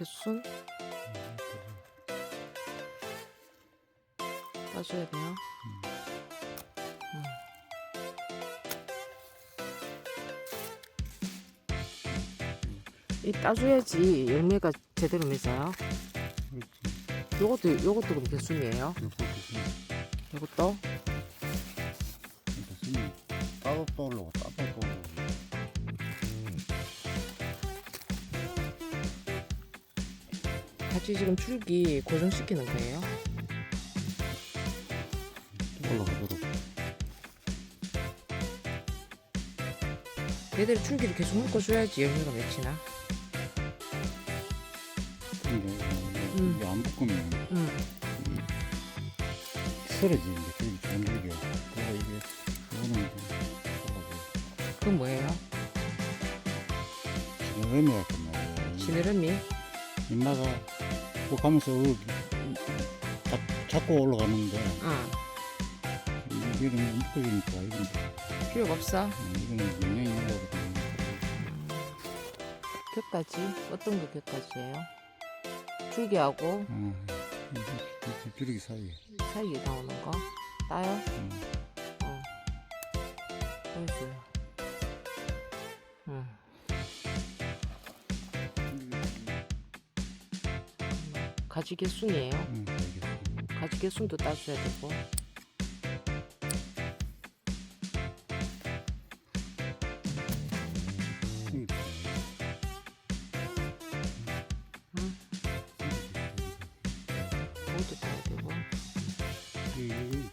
개순 따줘야 돼요. 음. 이 따줘야지 열매가 제대로 맺어요. 그렇지. 요것도 요것도 그럼 개순이에요. 요것도 있으면 따로 떠오르고 따 같이 지금 줄기 고정시키는 거예요. 올라가도록. 얘들 줄기를 계속 묶어줘야지 열매가 맺히나. 근데 음. 이게 안 묶으면 응. 쓰러지는데 그게 좋은 줄기야. 그리고 이게 이거는 그건 뭐예요? 지느러미 같은 말이야. 지느러미? 인마가 그 가면서 어, 자, 자꾸 올라가는데 응. 이거는 묶어지니까 이건 필요가 없어. 이거는 영향이 있는 거거든. 곁까지? 어떤 거 곁까지예요? 줄기하고 어, 이- 이 줄기 사이에. 사이에 나오는 거 따요? 음. 어. 보여줘요. 가지 개 순이에요. 응, 가지 개 순도 따줘야 되고. 응. 응. 그것도 따야 되고. 응.